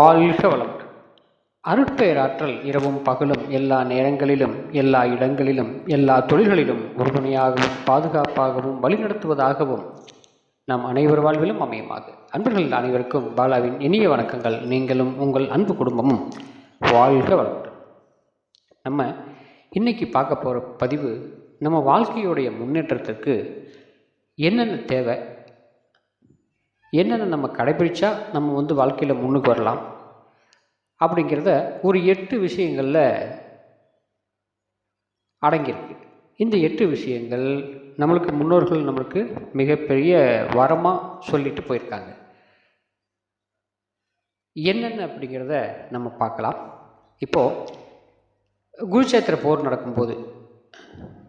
வாழ்க வளமுடன். அருட்பெயராற்றல் இரவும் பகலும் எல்லா நேரங்களிலும் எல்லா இடங்களிலும் எல்லா தொழில்களிலும் உறுதுணையாகவும் பாதுகாப்பாகவும் வழிநடத்துவதாகவும் நம் அனைவர் வாழ்விலும் அமையுமாக. அன்பர்கள் அனைவருக்கும் பாலாவின் இனிய வணக்கங்கள். நீங்களும் உங்கள் அன்பு குடும்பமும் வாழ்க வளமுடன். நம்ம இன்னைக்கு பார்க்க போகிற பதிவு நம்ம வாழ்க்கையுடைய முன்னேற்றத்திற்கு என்னென்ன தேவை? என்னென்ன நம்ம கடைபிடிச்சா நம்ம வந்து வாழ்க்கையில் முன்னுக்கு வரலாம்? அப்படிங்கிறத ஒரு எட்டு விஷயங்களில் அடங்கியிருக்கு. இந்த எட்டு விஷயங்கள் நம்மளுக்கு முன்னோர்கள் நம்மளுக்கு மிகப்பெரிய வரமாக சொல்லிட்டு போயிருக்காங்க. என்னென்ன அப்படிங்கிறத நம்ம பார்க்கலாம். இப்போது குருச்சேத்திர போர் நடக்கும்போது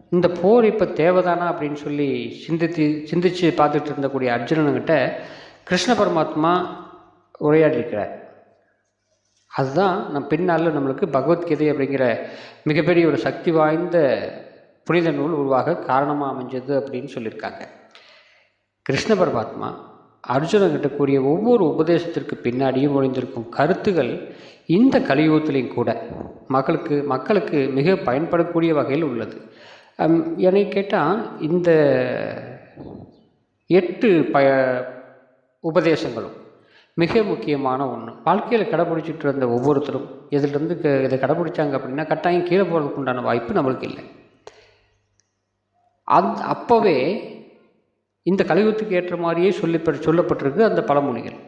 இந்த போர் இப்போ தேவைதானா அப்படின்னு சொல்லி சிந்தித்து சிந்தித்து பார்த்துட்டு இருந்தக்கூடிய அர்ஜுனனுங்கிட்ட கிருஷ்ண பரமாத்மா உரையாடிருக்கிறார் அதுதான் நம் பின்னால் நம்மளுக்கு பகவத்கீதை அப்படிங்கிற மிகப்பெரிய ஒரு சக்தி வாய்ந்த புனித நூல் உருவாக காரணமாக அமைஞ்சது அப்படின்னு சொல்லியிருக்காங்க. கிருஷ்ண பரமாத்மா அர்ஜுனங்கிட்ட கூறிய ஒவ்வொரு உபதேசத்திற்கு பின்னாடியும் ஒழிந்திருக்கும் கருத்துகள் இந்த கலியுகத்திலையும் கூட மக்களுக்கு மக்களுக்கு மிக பயன்படக்கூடிய வகையில் உள்ளது. என்னை கேட்டால் இந்த எட்டு ப உபதேசங்களும். மிக முக்கியமான ஒன்று வாழ்க்கையில் கடைப்பிடிச்சிட்டு இருந்த ஒவ்வொருத்தரும் இதிலிருந்து க இதை கடைப்பிடிச்சாங்க அப்படின்னா கட்டாயம் கீழே போகிறதுக்கு உண்டான வாய்ப்பு நம்மளுக்கு இல்லை. அந் அப்போவே இந்த கலியுகத்துக்கு ஏற்ற மாதிரியே சொல்லி சொல்லப்பட்டிருக்கு அந்த பழமொழிகள்.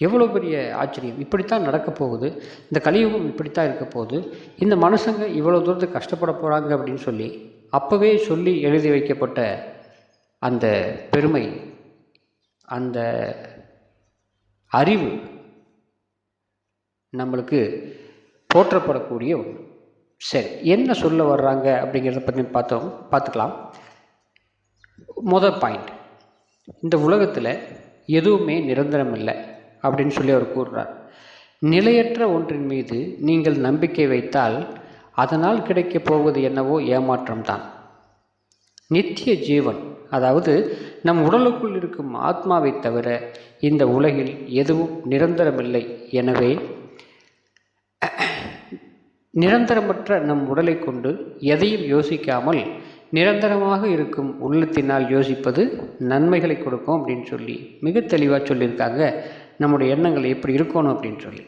எவ்வளோ பெரிய ஆச்சரியம். இப்படித்தான் நடக்க போகுது. இந்த கலியுகம் இப்படித்தான் இருக்க போகுது. இந்த மனுஷங்க இவ்வளோ தூரத்துக்கு கஷ்டப்பட போகிறாங்க அப்படின்னு சொல்லி அப்போவே சொல்லி எழுதி வைக்கப்பட்ட அந்த பெருமை அந்த அறிவு நம்மளுக்கு போற்றப்படக்கூடிய ஒன்று சரி என்ன சொல்ல வர்றாங்க அப்படிங்கிறத பற்றி பார்த்தோம் பார்த்துக்கலாம். முதல் பாயிண்ட் இந்த உலகத்தில் எதுவுமே நிரந்தரம் இல்லை அப்படின்னு சொல்லி அவர் கூறுறார். நிலையற்ற ஒன்றின் மீது நீங்கள் நம்பிக்கை வைத்தால் அதனால் கிடைக்கப் போவது என்னவோ ஏமாற்றம்தான். நித்திய ஜீவன். அதாவது நம் உடலுக்குள் இருக்கும் ஆத்மாவை தவிர இந்த உலகில் எதுவும் நிரந்தரமில்லை. எனவே நிரந்தரமற்ற நம் உடலை கொண்டு எதையும் யோசிக்காமல் நிரந்தரமாக இருக்கும் உள்ளத்தினால் யோசிப்பது நன்மைகளை கொடுக்கும் அப்படின்னு சொல்லி மிக தெளிவாக சொல்லியிருக்காங்க. நம்முடைய எண்ணங்கள் எப்படி இருக்கணும் அப்படின்னு சொல்லி.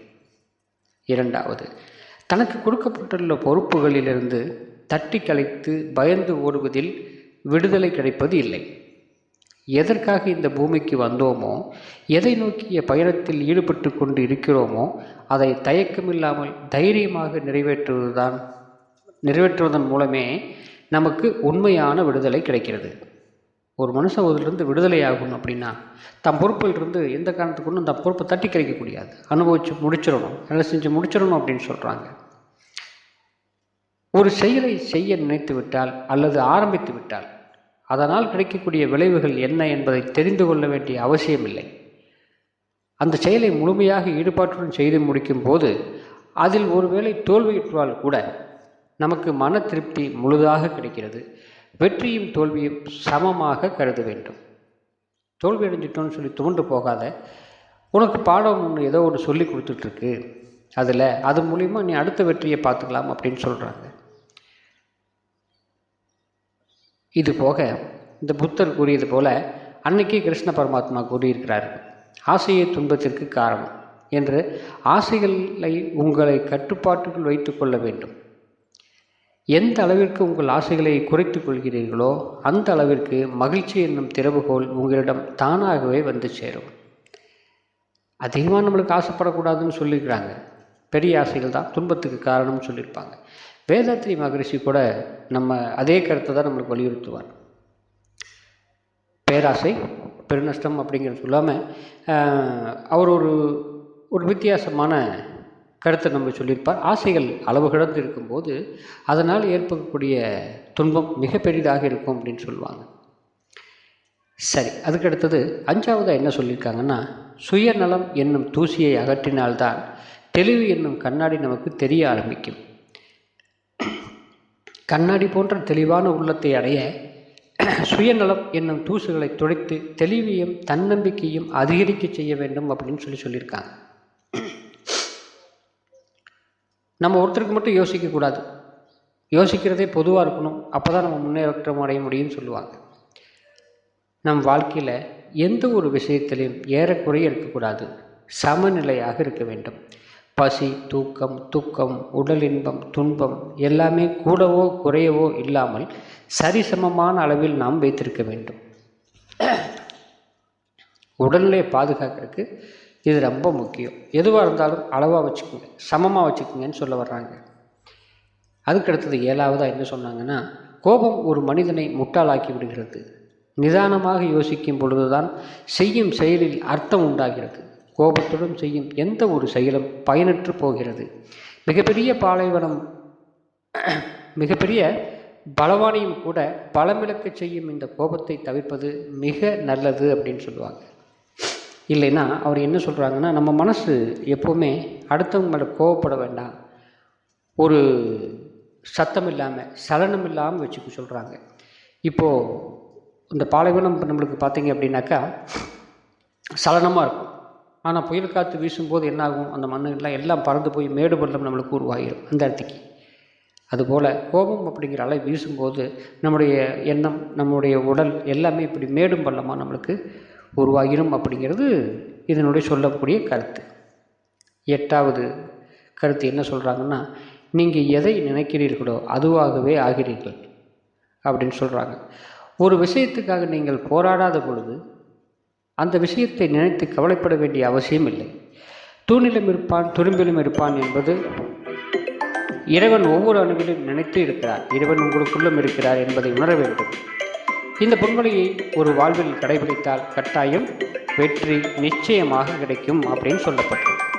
இரண்டாவது தனக்கு கொடுக்கப்பட்டுள்ள பொறுப்புகளிலிருந்து தட்டி கலைத்து பயந்து ஓடுவதில் விடுதலை கிடைப்பது இல்லை. எதற்காக இந்த பூமிக்கு வந்தோமோ எதை நோக்கிய பயணத்தில் ஈடுபட்டு கொண்டு இருக்கிறோமோ அதை தயக்கமில்லாமல் தைரியமாக நிறைவேற்றுவதுதான் நிறைவேற்றுவதன் மூலமே நமக்கு உண்மையான விடுதலை கிடைக்கிறது. ஒரு மனுஷன் அதிலிருந்து விடுதலை ஆகணும் அப்படின்னா தம் பொறுப்பிலிருந்து எந்த காரணத்துக்கு ஒன்றும் தம் பொறுப்பை தட்டி கிடைக்க முடியாது அனுபவித்து முடிச்சிடணும் வேலை செஞ்சு முடிச்சிடணும் அப்படின்னு சொல்கிறாங்க ஒரு செயலை செய்ய நினைத்து விட்டால் அல்லது ஆரம்பித்து விட்டால் அதனால் கிடைக்கக்கூடிய விளைவுகள் என்ன என்பதை தெரிந்து கொள்ள வேண்டிய அவசியமில்லை. அந்த செயலை முழுமையாக ஈடுபாட்டுடன் செய்து முடிக்கும் போது அதில் ஒருவேளை தோல்வியுற்றால் கூட நமக்கு மன திருப்தி முழுதாக கிடைக்கிறது. வெற்றியும் தோல்வியும் சமமாக கருத வேண்டும். தோல்வி அடைஞ்சிட்டோன்னு சொல்லி துவண்டு போகாத உனக்கு பாடம் ஒன்று ஏதோ ஒன்று சொல்லி கொடுத்துட்ருக்கு. அதில் அது மூலிமா நீ அடுத்த வெற்றியை பார்த்துக்கலாம் அப்படின்னு சொல்கிறாங்க இது போக இந்த புத்தர் கூறியது போல அன்னைக்கே கிருஷ்ண பரமாத்மா கூறியிருக்கிறார். ஆசையை துன்பத்திற்கு காரணம் என்று ஆசைகளை உங்களை கட்டுப்பாட்டுக்குள் வைத்துக்கொள்ள வேண்டும். எந்த அளவிற்கு உங்கள் ஆசைகளை குறைத்து கொள்கிறீர்களோ அந்த அளவிற்கு மகிழ்ச்சி என்னும் திறவுகோல் உங்களிடம் தானாகவே வந்து சேரும். அதிகமாக நம்மளுக்கு ஆசைப்படக்கூடாதுன்னு சொல்லியிருக்கிறாங்க. பெரிய ஆசைகள் தான் துன்பத்துக்கு காரணம்னு சொல்லியிருப்பாங்க. வேதாத்ரி மகரிஷி கூட நம்ம அதே கருத்தை தான் நம்மளுக்கு வலியுறுத்துவார். பேராசை பெருநஷ்டம் அப்படிங்கிறது சொல்லாமல் அவர் ஒரு ஒரு வித்தியாசமான கருத்தை நம்ம சொல்லியிருப்பார். ஆசைகள் அளவு கிடந்து இருக்கும்போது அதனால் ஏற்படக்கூடிய துன்பம் மிக பெரிதாக இருக்கும் அப்படின்னு சொல்லுவாங்க. சரி அதுக்கு அடுத்தது அஞ்சாவதாக என்ன சொல்லியிருக்காங்கன்னா சுயநலம் என்னும் தூசியை அகற்றினால்தான் தெளிவு என்னும் கண்ணாடி நமக்கு தெரிய ஆரம்பிக்கும். கண்ணாடி போன்ற தெளிவான உள்ளத்தை அடைய சுயநலம் என்னும் தூசுகளை துடைத்து தெளிவையும் தன்னம்பிக்கையும் அதிகரிக்க செய்ய வேண்டும் அப்படின்னு சொல்லி சொல்லியிருக்காங்க. நம்ம ஒருத்தருக்கு மட்டும் யோசிக்கக்கூடாது யோசிக்கிறதே பொதுவாக இருக்கணும். அப்போ தான் நம்ம முன்னேற்றம் அடைய முடியும்னு சொல்லுவாங்க. நம் வாழ்க்கையில் எந்த ஒரு விஷயத்திலையும் ஏறக்குறைய இருக்கக்கூடாது. சமநிலையாக இருக்க வேண்டும். பசி தூக்கம் துக்கம் உடல் இன்பம் துன்பம் எல்லாமே கூடவோ குறையவோ இல்லாமல் சரிசமமான அளவில் நாம் வைத்திருக்க வேண்டும். உடல்நிலையை பாதுகாக்கிறதுக்கு இது ரொம்ப முக்கியம். எதுவாக இருந்தாலும் அளவாக வச்சுக்கோங்க. சமமாக வச்சுக்கோங்கன்னு சொல்ல வர்றாங்க. அதுக்கு அடுத்தது ஏழாவதாக என்ன சொன்னாங்கன்னா கோபம் ஒரு மனிதனை முட்டாளாக்கி விடுகிறது. நிதானமாக யோசிக்கும் பொழுதுதான் செய்யும் செயலில் அர்த்தம் உண்டாகிறது. கோபத்துடன் செய்யும் எந்த ஒரு செயலும் பயனற்று போகிறது. மிகப்பெரிய பாலைவனம் மிகப்பெரிய பலவானையும் கூட பலமிழக்க செய்யும் இந்த கோபத்தை தவிர்ப்பது மிக நல்லது அப்படின்னு சொல்லுவாங்க. இல்லைன்னா அவர் என்ன சொல்கிறாங்கன்னா நம்ம மனசு எப்போவுமே அடுத்தவங்க மேலே கோவப்பட வேண்டாம். ஒரு சத்தம் இல்லாமல் சலனம் இல்லாமல் வச்சுக்க சொல்கிறாங்க இப்போது இந்த பாலைவனம் நம்மளுக்கு பார்த்தீங்க அப்படின்னாக்கா சலனமாக இருக்கும். ஆனால் புயல் காற்று வீசும்போது என்னாகும்? அந்த மண்ணுலாம் எல்லாம் பறந்து போய் மேடு பள்ளம் நம்மளுக்கு உருவாகிடும் அந்த இடத்துக்கு. அதுபோல் கோபம் அப்படிங்கிற அலை வீசும்போது நம்முடைய எண்ணம் நம்முடைய உடல் எல்லாமே இப்படி மேடும் பள்ளமாக நம்மளுக்கு உருவாகிடும் அப்படிங்கிறது இதனுடைய சொல்லக்கூடிய கருத்து. எட்டாவது கருத்து என்ன சொல்கிறாங்கன்னா நீங்கள் எதை நினைக்கிறீர்களோ அதுவாகவே ஆகிறீர்கள் அப்படின்னு சொல்கிறாங்க ஒரு விஷயத்துக்காக நீங்கள் போராடாத பொழுது அந்த விஷயத்தை நினைத்து கவலைப்பட வேண்டிய அவசியம் இல்லை. தூணிலும் இருப்பான் துரும்பிலும் இருப்பான் என்பது இறைவன் ஒவ்வொரு அணுவிலும் நினைத்து இருக்கிறார். இறைவன் உங்களுக்குள்ளும் இருக்கிறார் என்பதை உணர வேண்டும். இந்த பொன்மொழியை ஒரு வாழ்வில் கடைபிடித்தால் கட்டாயம் வெற்றி நிச்சயமாக கிடைக்கும் அப்படின்னு சொல்லப்பட்டது